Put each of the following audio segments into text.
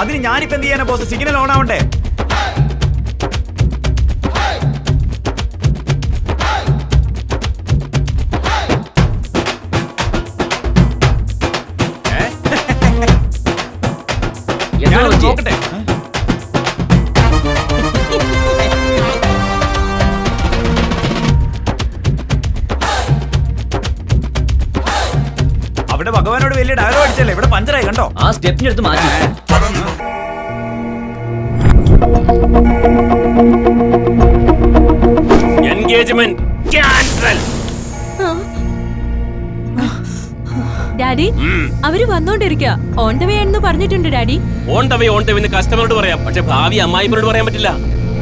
അതിന് ഞാനിപ്പോ എന്ത് ചെയ്യാനാ ബോസ് സിഗ്നൽ ഓൺ ആവണ്ടേ? അവിടെ ഭഗവാനോട് വലിയ ഡയലോഗ് അടിച്ചല്ലേ? ഇവിടെ പഞ്ചറായി കണ്ടോ? ആ സ്റ്റെപ്പിന് എടുത്ത് മാറ്റി. എൻഗേജ്മെന്റ് ക്യാൻസൽ ഡാഡി അവർ വന്നോണ്ടിരിക്ക. ഓൺ ദ വേ എന്ന് പറഞ്ഞിട്ടുണ്ട് daddy. On the way on the way കസ്റ്റമറോട് പറയാം. പക്ഷെ ഭാവി അമ്മായിമ്മരോട് പറയാൻ പറ്റില്ല.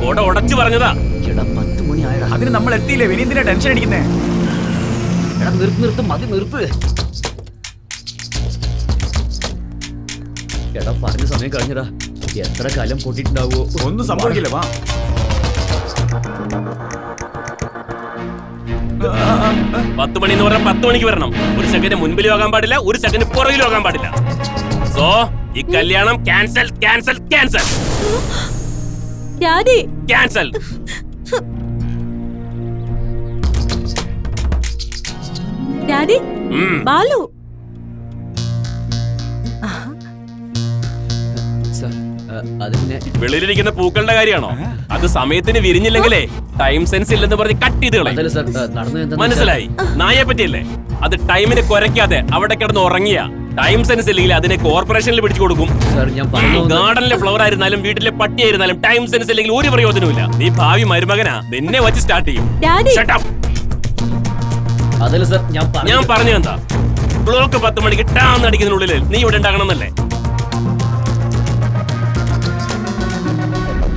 ഓട ഉടച്ചു പറഞ്ഞതാ. എടാ പത്ത് മണി ആയടാ. അതിന് നമ്മൾ എത്തിയില്ലേ? വിനീതിനെ ടെൻഷൻ അടിക്കുന്നേ. എടാ നിർത്ത് നിർത്ത് മതി നിർത്ത്. എടാ പറഞ്ഞ സമയം കഴിഞ്ഞടാ. എത്ര കാലം പൊട്ടിട്ടുണ്ടാവോ ഒന്നും സംഭവിക്കില്ല വാ. പത്ത് മണി എന്ന് പറഞ്ഞാൽ പത്ത് മണിക്ക് വരണം. ഒരു സെക്കൻഡ് മുൻപിലും ആകാൻ പാടില്ല ഒരു സെക്കൻഡ് പുറകിലും ആകാൻ പാടില്ല. സോ ഈ കല്യാണം cancel cancel cancel daddy cancel daddy Balu. വെളിയിലിരിക്കുന്ന പൂക്കളുടെ കാര്യമാണോ? അത് സമയത്തിന് വിരിഞ്ഞില്ലെങ്കിലേ ടൈം സെൻസ് ഇല്ലെന്ന് പറഞ്ഞ് കട്ട് ചെയ്ത് കളയും. അതല്ല സാർ നടന്നു മനസ്സിലായി? നായെ പറ്റിയല്ലേ? അത് ടൈമിനെ കുരയ്ക്കാതെ അവിടെ കിടന്ന് ഉറങ്ങിയ. ടൈം സെൻസ് ഇല്ലെങ്കിൽ അതിനെ കോർപ്പറേഷനിൽ പിടിച്ചു കൊടുക്കും. സാർ ഞാൻ പറഞ്ഞു വന്നത് ഗാർഡനിലെ ഫ്ലവർ ആയിരുന്നാലും വീട്ടിലെ പട്ടി ആയിരുന്നാലും ടൈം സെൻസ് ഇല്ലെങ്കിൽ ഒരു പ്രയോജനമില്ല നീ ഭാവി മരുമകനാ. നിന്നെ വച്ച് സ്റ്റാർട്ട് ചെയ്യും. Daddy Shut up. അതല്ല സാർ ഞാൻ പറഞ്ഞു ഞാൻ പറഞ്ഞു എന്താ? ബ്ലോക്ക് പത്ത് മണിക്ക് ടാന്ന് അടിക്കുന്നതിനുള്ളിൽ നീ ഇവിടെ ഉണ്ടാകണമെന്നല്ലേ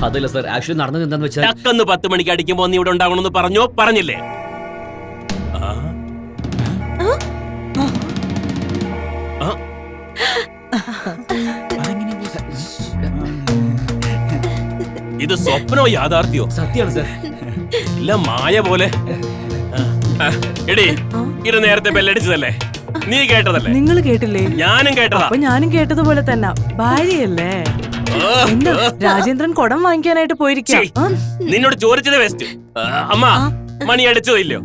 അതല്ല സർ. ആക്ച്വലി നടന്നത് എന്താന്ന് വെച്ചാൽ ടക്കെന്ന് പത്ത് മണിക്ക് അടിക്കുമ്പോ നീ ഇവിടെ ഉണ്ടാവണമെന്ന് പറഞ്ഞോ? പറഞ്ഞില്ലേ? ഇത് സ്വപ്നോ യാഥാർത്ഥ്യോ സത്യമാണ് സർ. ഇല്ല മായ പോലെ. എടി ഇത് നേരത്തെ ബെല്ലടിച്ചതല്ലേ? നീ കേട്ടതല്ലേ? നിങ്ങൾ കേട്ടില്ലേ? ഞാനും കേട്ടതാ. ഞാനും കേട്ടതുപോലെ തന്നെ. ഭാര്യയല്ലേ? എന്താ രാജേന്ദ്രൻ കുടം വാങ്ങിക്കാനായിട്ട് പോയിരിക്കാം. നിന്നോട് ചോദിച്ചത് വെസ്റ്റ് അമ്മ മണി അടിച്ചോ ഇല്ലയോ?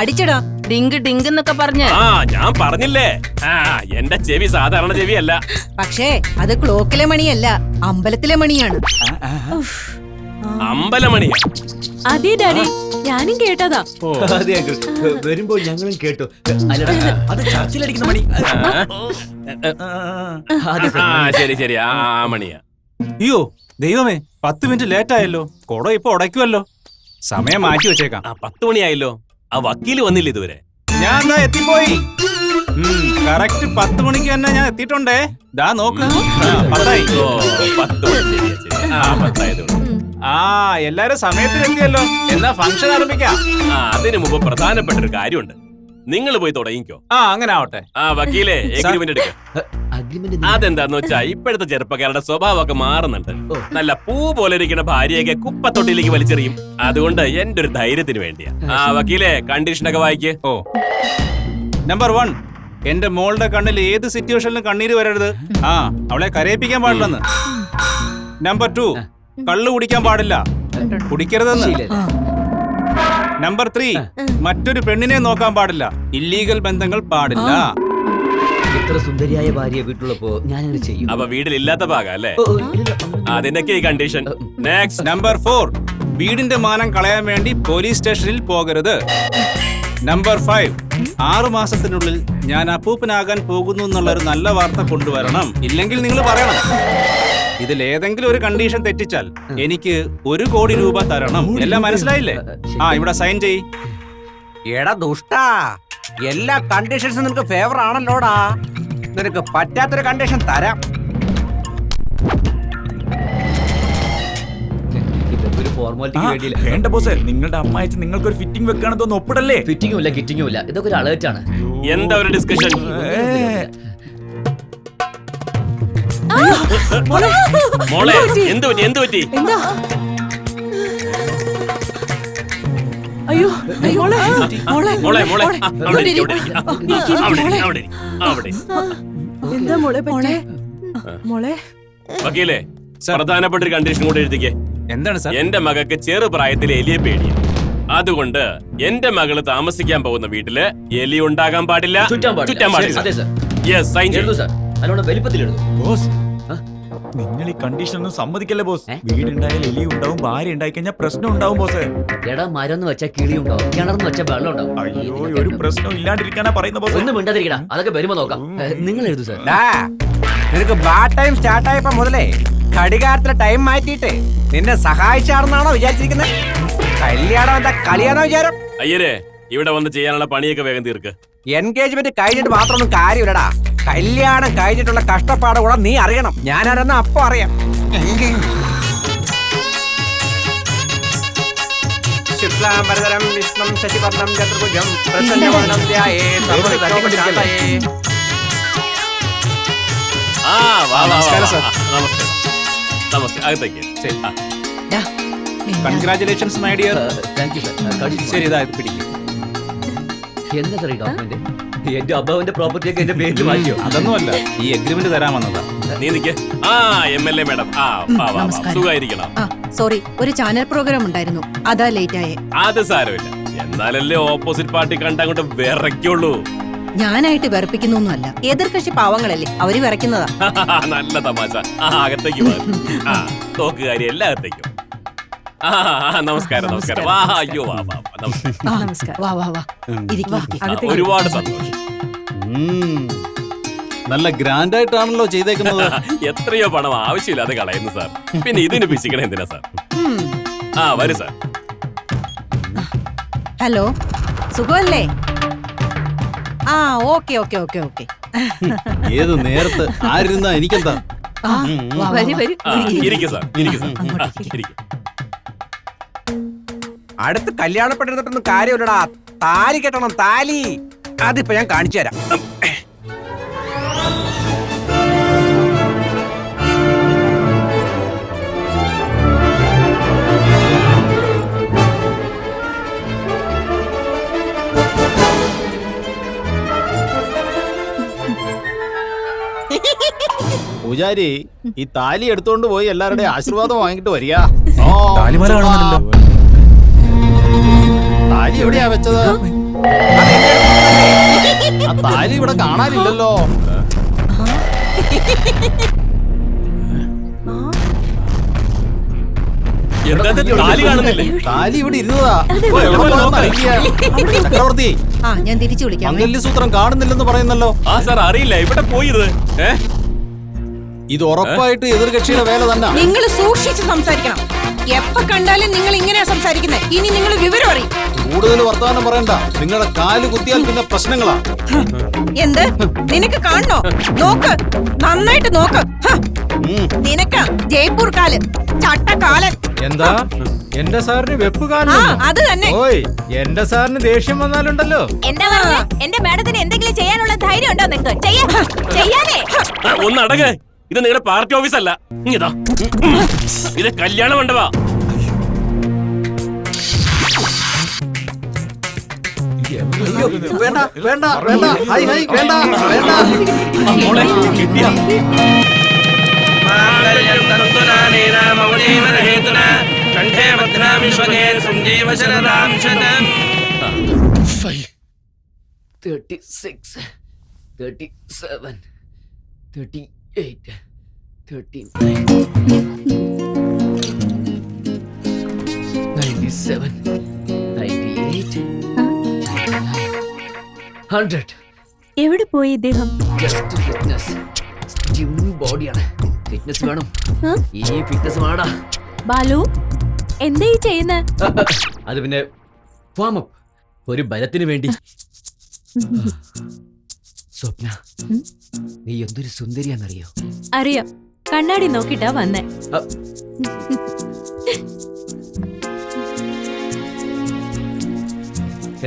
അടിച്ചടാ. ഡിങ്ക് ഡിങ്ക് എന്നൊക്കെ പറഞ്ഞ്. ആ ഞാൻ പറഞ്ഞില്ലേ. ആ എന്റെ ചെവി സാധാരണ ചെവിയല്ല. പക്ഷേ അത് ക്ലോക്കിലെ മണിയല്ല അമ്പലത്തിലെ മണിയാണ്. അമ്പലമണിയാ. അതെ ഡാഡി ഞാനും കേട്ടതാ. അതെ വരുമ്പോൾ ഞങ്ങളും കേട്ടു. അല്ലടാ അത് ചർച്ചിലടിക്കുന്ന മണി. ശരി ശരി. ആ മണിയാ. അയ്യോ ദൈവമേ പത്ത് മിനിറ്റ് ലേറ്റ് ആയല്ലോ കുട ഇപ്പൊ ഉടയ്ക്കുമല്ലോ സമയം മാറ്റി വെച്ചേക്കാം. ആ പത്ത് മണിയായല്ലോ. ആ വക്കീൽ വന്നില്ല ഇതുവരെ. ഞാൻ ദാ എത്തിപ്പോയി. കറക്റ്റ് പത്ത് മണിക്ക് തന്നെ ഞാൻ എത്തിയിട്ടുണ്ടേ. ദാ നോക്ക്. ആ, പത്തായി. ഓ പത്ത് മണി. ശരിയാ ശരി. ആ എല്ലാരും സമയത്തിലെത്തിയല്ലോ. എന്നാ ഫങ്ഷൻ ആരംഭിക്കാം. ആ അതിനു മുമ്പ് പ്രധാനപ്പെട്ട ഒരു കാര്യമുണ്ട്. നിങ്ങൾ പോയി തുടങ്ങിക്കോ. ആ അങ്ങനെ ആവട്ടെ ആ വക്കീലേ എഗ്രിമെന്റ് എടുക്ക. അതെന്താന്ന് വെച്ചാ ഇപ്പോഴത്തെ ചെറുപ്പക്കാരുടെ സ്വഭാവമൊക്കെ മാറുന്നുണ്ട്. നല്ല പൂ പോലെ ഇരിക്കുന്ന ഭാര്യയൊക്കെ കുപ്പത്തൊട്ടിലേക്ക് വലിച്ചെറിയും. അതുകൊണ്ട് എന്റെ ഒരു ധൈര്യത്തിന് വേണ്ടിയാ. ആ വക്കീലെ കണ്ടീഷനൊക്കെ വായിക്ക്. ഓ. നമ്പർ വൺ എന്റെ മോളുടെ കണ്ണിൽ ഏത് സിറ്റുവേഷനിലും കണ്ണീര് വരരുത്. ആ അവളെ കരയിപ്പിക്കാൻ പാടില്ലെന്ന്. നമ്പർ ടു കള്ളു കുടിക്കാൻ പാടില്ല. കുടിക്കരുതെന്ന്. നമ്പർ ത്രീ മറ്റൊരു പെണ്ണിനെ നോക്കാൻ പാടില്ല. ഇല്ലീഗൽ ബന്ധങ്ങൾ പാടില്ല. ഇത്ര സുന്ദരിയായ ഭാര്യ വീട്ടിലുള്ളപ്പോ ഞാൻ ചെയ്യും. അപ്പൊ വീട്ടിലില്ലാത്ത ഭാഗം അല്ലേ. അതിനൊക്കെ ഈ കണ്ടീഷൻ നെക്സ്റ്റ് നമ്പർ ഫോർ വീടിന്റെ മാനം കളയാൻ വേണ്ടി പോലീസ് സ്റ്റേഷനിൽ പോകരുത്. നമ്പർ ഫൈവ് ആറു മാസത്തിനുള്ളിൽ ഞാൻ അപ്പൂപ്പനാകാൻ പോകുന്നു എന്നുള്ള ഒരു നല്ല വാർത്ത കൊണ്ടുവരണം. ഇല്ലെങ്കിൽ നിങ്ങൾ പറയണം. ഇതിൽ ഏതെങ്കിലും ഒരു കണ്ടീഷൻ തെറ്റിച്ചാൽ എനിക്ക് ഒരു കോടി രൂപ തരണം. എല്ലാം മനസ്സിലായില്ലേ? ആ ഇവിടെ സൈൻ ചെയ് എടാ ദുഷ്ടാ എല്ലാ കണ്ടീഷൻസും നിനക്ക് ഫേവർ ആണല്ലോടാ. നിനക്ക് പറ്റാത്തൊരു കണ്ടീഷൻ തരാം. വേണ്ട ബോസ് നിങ്ങളുടെ അമ്മായിച്ച് നിങ്ങൾക്ക് ഒരു ഫിറ്റിംഗ് വെക്കാണെന്ന് തോന്നുന്നു ഒപ്പിടല്ലേ ഫിറ്റിംഗും ഇല്ല കിറ്റിംഗും ഇല്ല. ഇതൊക്കെ ഒരു അലേർട്ട് ആണ്. എന്താ ഒരു ഡിസ്കഷൻ മോളെ എന്ത് പറ്റി? എന്ത് പറ്റി? എന്താ? അയ്യോ മോളെ മോളെ മോളെ മോളെ ആ, അവിടെ ഇരിക്ക്, അവിടെ ഇരിക്ക്. അവിടെ. എന്താ മോളെ പറ്റേ മോളെ. വക്കീലേ. പ്രധാനപ്പെട്ട ഒരു കണ്ടീഷൻ കൂടെ എഴുതിക്കേ. എന്താണ് സാർ? എന്റെ മകൾക്ക് ചെറു പ്രായത്തിൽ എലിയെ പേടിയാണ് അതുകൊണ്ട് എന്റെ മകൾ താമസിക്കാൻ പോകുന്ന വീട്ടിൽ എലി ഉണ്ടാകാൻ പാടില്ല ചുറ്റാൻ പാടില്ല. യെസ് സൈൻ ചെയ്തു സാർ. വലിപ്പത്തിൽ എഴുതൂ? നിങ്ങൾ ഈ കണ്ടീഷൻ ഒന്നും സമ്മതിക്കല്ലേ ബോസ്? വീടുണ്ടായാൽ എലി ഉണ്ടാവും ഭാര്യ ഉണ്ടായി കഴിഞ്ഞാൽ പ്രശ്നം ഉണ്ടാവും ബോസ് എടാ മരന്ന് വെച്ച കിളി ഉണ്ടാവും കിണർന്ന് വെച്ച വെള്ളം ഉണ്ടാവും. അയ്യോ ഒരു. പ്രശ്നം ഇല്ലാണ്ടിരിക്കാനാ പറയുന്ന ബോസ് ഒന്നും മിണ്ടാതിരിക്കടാ അതൊക്കെ വരുമ്പോ നോക്കാം. നിങ്ങൾ എഴുതു സാർ ഡാ, നിനക്ക് ബാഡ് ടൈം സ്റ്റാർട്ട് ആയപ്പോ മുതലേ ഘടികാരത്തിലെ ടൈം മാറ്റിയിട്ട് നിന്നെ സഹായിച്ചാണെന്നാണോ വിചാരിച്ചിരിക്കുന്നത് കല്യാണം എന്താ കളിയാണോ വിചാരം? അയ്യരെ ഇവിടെ വന്ന് ചെയ്യാനുള്ള പണിയൊക്കെ വേഗം തീർക്ക്. എൻഗേജ്മെന്റ് കഴിഞ്ഞിട്ട് മാത്രമൊന്നും കാര്യമില്ലടാ. കല്യാണം കഴിഞ്ഞിട്ടുള്ള കഷ്ടപ്പാട് കൂടെ നീ അറിയണം. ഞാനാരെന്ന് അപ്പൊ അറിയാം. ശുക്ലാംബരധരം വിഷ്ണം ശശിവർണം ചതുർഭുജം പ്രസന്നവദനം ധ്യായേ സർവവിഘ്നോപശാന്തയേ. ആ വാ വാ, നമസ്കാരം, വാ. സർ. ആ, നമസ്കാരം. നമസ്കാരം. അകത്തേക്ക്. ശരി. ആ, congratulations my dear thank you ശരി ഇതായത് പിടിക്കും. എന്താ സാർ ഈ ഡോക്യുമെന്റ് എന്റെ അബ്ബാവിന്റെ പ്രോപ്പർട്ടിയൊക്കെ എന്റെ പേരിൽ മാറ്റിയോ അതൊന്നുമല്ല. ഈ എഗ്രിമെന്റ് തരാൻ വന്നതാ. നീ നിക്ക്. ആ എം എൽ എ മാഡം ആ വാ, വാ, വാ. നമസ്കാരം. സുഖായിരിക്കണം ആ സോറി ഒരു ചാനൽ പ്രോഗ്രാം ഉണ്ടായിരുന്നു. അതാ ലേറ്റ് ആയേ. അത് സാരമില്ല. എന്നാലല്ലേ ഓപ്പോസിറ്റ് പാർട്ടി കണ്ടങ്ങോട്ട് വിറയ്ക്കുള്ളൂ. ഞാനായിട്ട് വെറുപ്പിക്കുന്നൊന്നുമല്ല. എതിർകക്ഷി പാവങ്ങളല്ലേ അവർ വിറയ്ക്കുന്നതാ. നല്ല തമാശ. ആ അകത്തേക്ക് വാ. ആ തോക്കുകാരി എല്ലാം അകത്തേക്കും. ആ ആ, നമസ്കാരം നമസ്കാരം. വാ അയ്യോ വാ വാ വാ, നമസ്കാരം. ആ, നമസ്കാരം. വാ വാ വാ. ഇരിക്ക്, ഇരിക്ക്. ആ, ഒരുപാട് സന്തോഷം. ഉം. നല്ല ഗ്രാൻഡ് ആയിട്ടാണല്ലോ ചെയ്തേക്കുന്നത്. എത്രയോ പണം ആവശ്യമില്ലാതെ കളയുന്നു സാർ. പിന്നെ ഇതിന് പിശിക്കണേ എന്തിനാ സാർ? ഉം. ആ വരൂ സാർ. ഹലോ സുഖമല്ലേ? ആ ഓക്കെ ഓക്കെ ഓക്കെ ഓക്കെ. ഏത് നേരത്ത് ആയിരുന്നാ എനിക്കെന്താ? ആ, വാ, വാ, വരി, വാ. വരി. ആ ഇരിക്കും സാർ ഇരിക്കും സാർ. ആ, ഇരിക്ക്. അടുത്ത് കല്യാണപ്പെട്ടിരുന്നിട്ടൊന്നും കാര്യമില്ലടാ. താലി കെട്ടണം താലി. അതിപ്പോ ഞാൻ കാണിച്ചു തരാം. പൂജാരി ഈ താലി എടുത്തോണ്ട് പോയി എല്ലാവരുടെയും ആശീർവാദം വാങ്ങിട്ട് വരിക. ഓ, താലിമാല കാണുന്നില്ലല്ലോ. താലി എവിടെയാ വെച്ചത്? ആ താലി ഇവിടെ കാണാനില്ലല്ലോ. താലി ഇവിടെ ഇരുന്നതാ. ചക്രവർത്തി. ആ ഞാൻ തിരിച്ചു വിളിക്കാം കാണുന്നില്ലെന്ന് പറയുന്നല്ലോ. ആ സാർ അറിയില്ല. ഇവിടെ പോയത് ഇത്? ഉറപ്പായിട്ട് എതിർകക്ഷിയുടെ വേല തന്നെ. നിങ്ങൾ സൂക്ഷിച്ച് സംസാരിക്കണം. എപ്പ കണ്ടാലും നിങ്ങൾ ഇങ്ങനെയാ സംസാരിക്കുന്നത് ഇനി നിങ്ങൾ വിവരം അറിയും. കൂടുതൽ വർത്തമാനം പറയണ്ട. നിങ്ങളുടെ കാൽ കുത്തിയാൽ പിന്നെ പ്രശ്നങ്ങളാ. എന്ത്? നിനക്ക് കാണണോ? നോക്ക്. നന്നായിട്ട് നോക്ക്. നിനക്കാ നിനക്ക് ജയ്പൂർ കാൽ ചട്ടക്കാലൻ എന്താ? എന്റെ സാറിന് വെപ്പ് അത് തന്നെ. ഓയ് എന്റെ സാറിന് ദേഷ്യം വന്നാലുണ്ടല്ലോ. എന്താ പറഞ്ഞേ? എന്റെ മാഡത്തിന് എന്തെങ്കിലും ചെയ്യാനുള്ള ധൈര്യം ഉണ്ടോ നിങ്ങൾക്ക് ചെയ്യാ ചെയ്യാനേ. ഒന്ന് അടങ്ങേ. ഇത് നിങ്ങളുടെ പാർട്ടി ഓഫീസ് അല്ല ഇതാ. ഇത് കല്യാണ മണ്ഡപാ അയ്യോ വേണ്ട വേണ്ട വേണ്ട. ഹൈ ഹൈ വേണ്ട വേണ്ട. മോളെ കിട്ടിയ. Thirty six thirty seven thirty eight thirty ninety seven ninety eight hundred എവിടെ പോയി ഇദ്ദേഹം? ജസ്റ്റ് ഫിറ്റ്നസ് ജിം ബോഡിയാണ് ഫിറ്റ്നസ് വേണം. ആ? ഈ ഫിറ്റ്നസ് വേണടാ ബാലു എന്താ ഈ ചെയ്യുന്ന? അത് പിന്നെ വാം അപ്പ് ഒരു ബലത്തിന് വേണ്ടി. സ്വപ്ന നീ എന്തൊരു സുന്ദരിയാന്നറിയോ അറിയാം. കണ്ണാടി നോക്കിട്ടാ വന്നേ.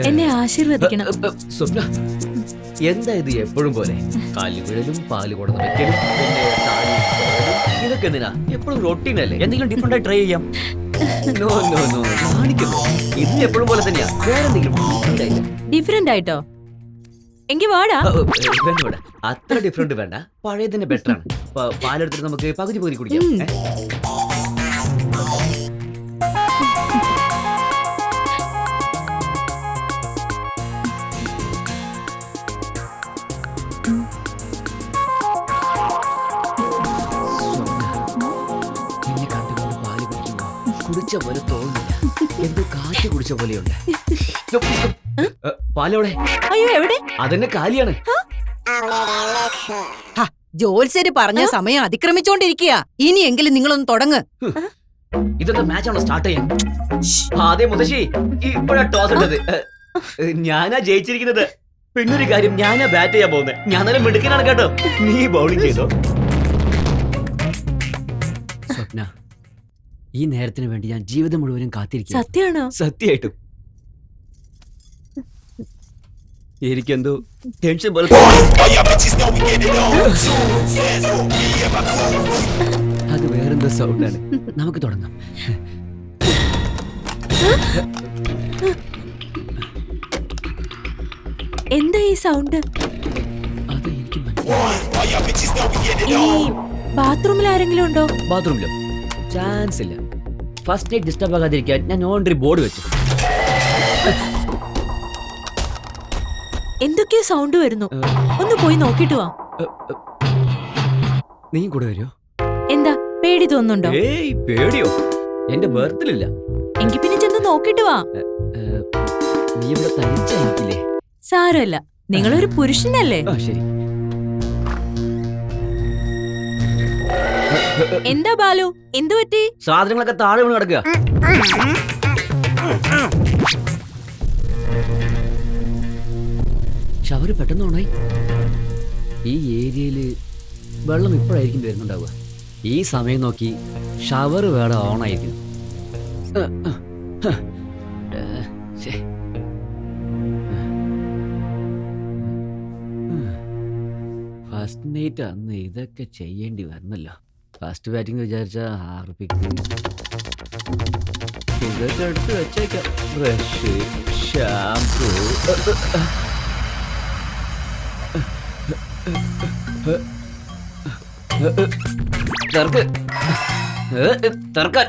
എന്നെ ആശീർവദിക്കണം. സ്വപ്ന എന്താ ഇത് എപ്പോഴും പോലെ? കാലുവിഴലും പാൽ കൊടുന്ന് വെക്കലും. ഇതൊക്കെ എന്തിനാ? എപ്പോഴും റൊട്ടീൻ അല്ലേ? എന്തെങ്കിലും ഡിഫറെന്റ് ആയി ട്രൈ ചെയ്യാം. നോ നോ നോ കാണിക്കുന്നു ഇത് എപ്പോഴും പോലെ തന്നെയാ. വേറെ എന്തെങ്കിലും ഡിഫറെന്റ് ആയിട്ടോ? എങ്കി വാടാ. വേണ്ട വേണ്ട. അത്ര ഡിഫറെന്റ് വേണ്ട. പഴയതിന്റെ ബെറ്റർ ആണ്. പ- പാലെടുത്തിട്ട് നമുക്ക് പകുതി പകുതി കുടിക്കാം. ഏ? നിന്നെ കണ്ടുകൊണ്ട് പാൽ കുടിക്കുമ്പോ കുടിച്ച പോലെ തോന്നില്ല എന്തോ കാറ്റ് കുടിച്ച പോലെയുണ്ട്. ഏ, പാലോടെ അയ്യോ എവിടെ? അതെന്നെ കാലിയാണ്. ജോത്സ്യര് പറഞ്ഞ സമയം അതിക്രമിച്ചോണ്ടിരിക്കുക ഇനിയെങ്കിലും നിങ്ങളൊന്ന് തുടങ്ങ്. ഇതെന്താ മാച്ചാണോ സ്റ്റാർട്ട് ചെയ്യാൻ? അതെ മുതശ്ശി ഇപ്പോഴാ ടോസ് ഇട്ടത്. ഞാനാ ജയിച്ചിരിക്കുന്നത്. പിന്നൊരു കാര്യം ഞാനാ ബാറ്റ് ചെയ്യാൻ പോകുന്നത് ഞാൻ നല്ല മിടുക്കനാണ് കേട്ടോ. നീ ബൗളിംഗ് ചെയ്തോ? സ്വപ്ന ഈ നേരത്തിന് വേണ്ടി ഞാൻ ജീവിതം മുഴുവനും കാത്തിരിക്കും സത്യമാണോ സത്യമായിട്ടും എനിക്കെന്തോ ടെൻഷൻ പോലെ അത് വേറെന്തോ സൗണ്ടാണ് നമുക്ക് തുടങ്ങാം. എന്താ ഈ സൗണ്ട് അത് എനിക്ക് മനസ്സിലായി ബാത്റൂമിൽ ആരെങ്കിലും ഉണ്ടോ? ബാത്റൂമിലോ ചാൻസ് ഇല്ല. ഫസ്റ്റ് നൈറ്റ് ഡിസ്റ്റർബ് ആകാതിരിക്കാൻ ഞാൻ ഓൺട്രി ബോർഡ് വെച്ചു. എന്തൊക്കെയോ സൗണ്ട് വരുന്നു. ഒന്ന് പോയി നോക്കിട്ട് വാ. നീ കൂടെ വരുമോ എന്താ പേടി തോന്നുന്നുണ്ടോ? ഏയ് പേടിയോ? എന്റെ ബർത്തിലില്ല എങ്കി പിന്നെ ചെന്ന് നോക്കിട്ട് വാ. നീ ഇവിടെ തനിച്ചായിരിക്കില്ലേ? സാരമല്ല. നിങ്ങളൊരു പുരുഷനല്ലേ? ശരി. എന്താ ബാലു? എന്തു പറ്റി? സാധനങ്ങളൊക്കെ താഴെ വീണ് കിടക്കുക ഷവർ പെട്ടെന്ന് ഓണായി. ഈ ഏരിയയിൽ വെള്ളം ഇപ്പോഴായിരിക്കും വരുന്നുണ്ടാവുക. ഈ സമയം നോക്കി ഷവർ വേണം ഓണായിരിക്കും. ഫസ്റ്റ് നൈറ്റ് അന്ന് ഇതൊക്കെ ചെയ്യേണ്ടി വന്നല്ലോ. ഫസ്റ്റ് ബാറ്റിംഗ് വിചാരിച്ച ഹാർപ്പിക്ക് ഇതൊക്കെ എടുത്ത് വെച്ചേക്കാം. Brush shampoo തെർക്ക്. തെർക്കാൻ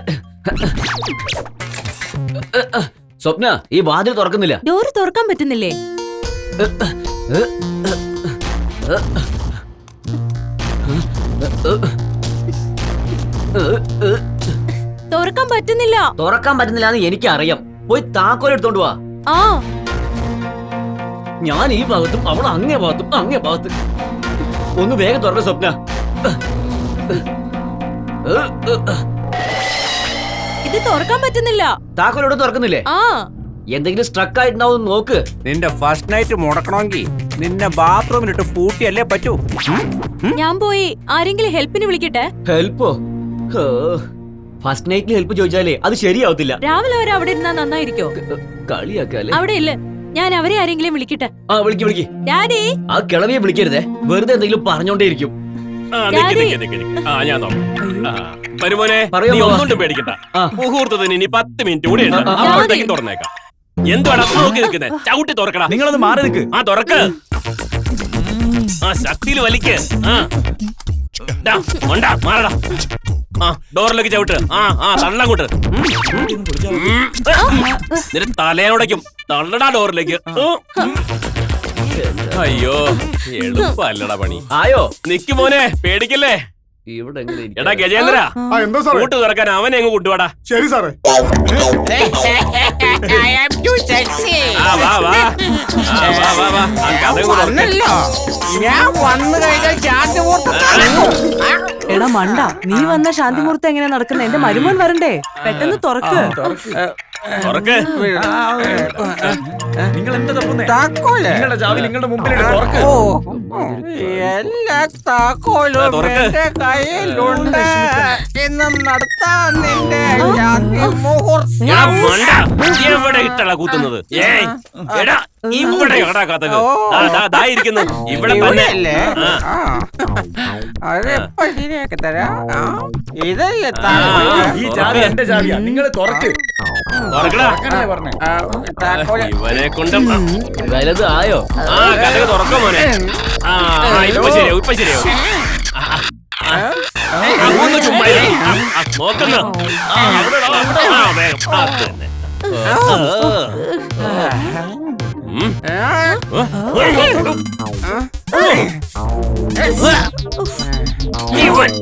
സ്വപ്ന ഈ വാതിൽ തുറക്കുന്നില്ല. ഡോറ് തുറക്കാൻ പറ്റുന്നില്ലേ? തുറക്കാൻ പറ്റുന്നില്ല തുറക്കാൻ പറ്റുന്നില്ല. എന്ന് എനിക്ക് അറിയാം പോയി താക്കോൽ എടുത്തോണ്ട് വാ. ആ. ഞാൻ ഈ ഭാഗത്തും അവൾ അങ്ങേ ഭാഗത്തും അങ്ങേ ഭാഗത്തും. ഒന്ന് വേഗം തുറന്ന സ്വപ്ന. ഇത് തുറക്കാൻ പറ്റുന്നില്ല. താക്കോലോട് തുറക്കുന്നില്ലേ? ആ. എന്തെങ്കിലും സ്ട്രക്ക് ആയിട്ടുണ്ടാവും നോക്ക്. നിന്റെ ഫസ്റ്റ് നൈറ്റ് മുടക്കണമെങ്കിൽ നിന്നെ ബാത്റൂമിലിട്ട് പൂട്ടിയല്ലേ പറ്റൂ? ഞാൻ പോയി. ആരെങ്കിലും ഹെൽപ്പിന് വിളിക്കട്ടെ? ഹെൽപ്പോ? ഫസ്റ്റ് നൈറ്റിൽ ഹെൽപ്പ് ചോദിച്ചാലേ അത് ശരിയാവത്തില്ല. രാവിലെ വരെ അവിടെ ഇരുന്നാ നന്നായിരിക്കോ? കളിയാക്കാല്ലേ? അവിടെ ഇല്ല? ഞാൻ അവരെ ആരെങ്കിലും വിളിക്കട്ടെ? ആ വിളിക്ക് വിളിക്ക്. ഡാഡി ആ കിളവിയെ വിളിക്കരുതേ. വെറുതെ എന്തെങ്കിലും പറഞ്ഞോണ്ടേയിരിക്കും. ആ നിക്ക് ഡാഡി. നിക്ക് നിക്ക് നിക്ക്. ആ ഞാൻ നോക്കാം. ആ, പറയൂ, നീ അമ്മ. ഒന്നുകൊണ്ടും പേടിക്കണ്ട. ആ. മുഹൂർത്തത്തിന് ഇനി പത്ത് മിനിറ്റ് കൂടി ഉണ്ട്. ആ, ആ, ആ. അപ്പോഴത്തേക്കും തുറന്നേക്കാം. എന്തുവാടാ നോക്കി നിൽക്കുന്നത് ചവിട്ടി തുറക്കടാ. നിങ്ങളൊന്ന് മാറി നിൽക്ക്. ആ തുറക്ക്. ആ ശക്തിയിൽ വലിക്ക്. ആ. ഡാ, ഉണ്ടാ, മാറടാ. ആ ഡോറിലേക്ക് ചവിട്ട്. ആ ആ തള്ളങ്ങോട്ട് നിന്റെ തലയോടയ്ക്കും തള്ളടാ ഡോറിലേക്ക്. അയ്യോ എളുപ്പല്ലടാ പണി. ആയോ? നിക്ക് മോനെ പേടിക്കല്ലേ? ഇവിടെ എങ്ങനെ? എടാ ഗജേന്ദ്ര ആ എന്താ സാറേ? കൂട്ട് തുറക്കാൻ അവനെ അങ്ങ് ശരി സാറേ. ആ വാ വാ. ആ, വാ വാ വാ. ആ കഥ കൂടെ തുറക്ക്. വന്നല്ലോ. ഞാൻ വന്നു കഴിഞ്ഞാൽ ശാന്തി എടാ മണ്ട നീ വന്ന ശാന്തിമൂർത്തി എങ്ങനെ നടക്കുന്നത് എന്റെ മരുമോൻ വരണ്ടേ? പെട്ടെന്ന് തുറക്ക്. തുറക്ക്. നിങ്ങൾ എന്താ തപ്പുന്നേ? താക്കോൽ. നിങ്ങളുടെ ചാവി നിങ്ങളുടെ തുറക്ക്. ഓ എല്ലാ താക്കോലും ആ, തുറക്ക്. എന്റെ കയ്യിലുണ്ട്. ഇന്ന് നടത്താൻ നിന്റെ എവിടെ ഇട്ടള കൂത്തുന്നത്? എടാ ഇവിടെ ഇരിക്കുന്നു. ഇവിടെ തന്നെ. അതിപ്പോ ശരിയാക്കി തരാം. ഇതല്ലേ താ ഈ ചാവി എന്റെ ചാവിയാ. നിങ്ങൾ തുറക്ക്. ഇവനെ കൊണ്ട് വലത് ആയോ? ആ കഥ തുറക്കോ മോനെ. ആ ഇപ്പൊ ശരിയാവും ഇപ്പൊ ശരിയാവും. ആ, ആ, ആ, അങ്ങോട്ട് ചുമ്മാ നോക്കുന്നു. ആ, വേഗം. ആ, തന്നെ. ഇവൻ.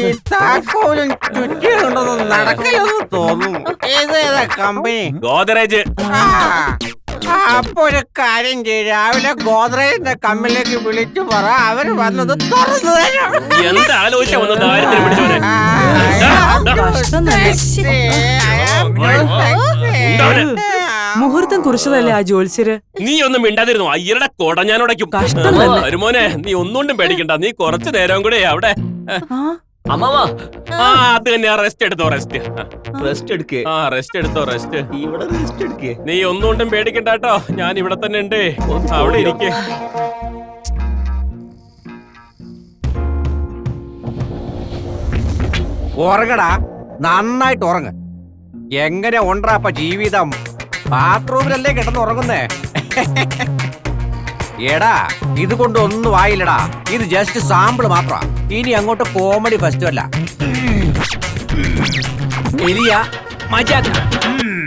ഈ താക്കോലും ചുറ്റിക്കൊണ്ടൊന്നും നടക്കില്ലെന്ന് തോന്നുന്നു. ഏതേതാ കമ്പനി? ഗോദറേജ് ആ, അപ്പൊ ഒരു കാര്യം ചെയ്യും. രാവിലെ ഗോദ്രേജിന്റെ കമ്പനിലേക്ക് വിളിച്ചു പറ. അവർ വന്നത് തുറന്നു തരും. എന്ത് ആലോചിച്ച വന്ന് ദാരിദ്ര്യം പിടിച്ചവനെ. മുഹൂർത്തം കുറിച്ചതല്ലേ ആ ജോത്സ്യര്? നീ ഒന്നും മിണ്ടാതിരുന്നു? അയ്യരുടെ കൊട ഞാൻ ഉടയ്ക്കും കഷ്ടം തന്നെ. വരുമോനെ നീ ഒന്നുകൊണ്ടും പേടിക്കണ്ട. നീ കുറച്ചു നേരം കൂടെ അവിടെ. ആ? അമ്മാവാ. ആ അത് തന്നെ റെസ്റ്റ് എടുത്തോ റെസ്റ്റ് റെസ്റ്റ് എടുക്കേ. ആ റെസ്റ്റ് എടുത്തോ റെസ്റ്റ് ഇവിടെ റെസ്റ്റ് എടുക്കേ. നീ ഒന്നുകൊണ്ടും പേടിക്കണ്ട കേട്ടോ. ഞാൻ ഇവിടെ തന്നെ ഉണ്ട്. അവിടെ ഇരിക്കേ. ഉറങ്ങടാ. നന്നായിട്ട് ഉറങ്ങ. എങ്ങനെ ഉണ്ടറാപ്പ ജീവിതം? ബാത്റൂമിലല്ലേ കിടന്ന് ഉറങ്ങുന്നേ? എടാ ഇത് കൊണ്ടൊന്നും ആയില്ലടാ. ഇത് ജസ്റ്റ് സാമ്പിൾ മാത്ര. ഇനി അങ്ങോട്ട് കോമഡി ഫെസ്റ്റിവല്ല എലിയ മജാക്ക.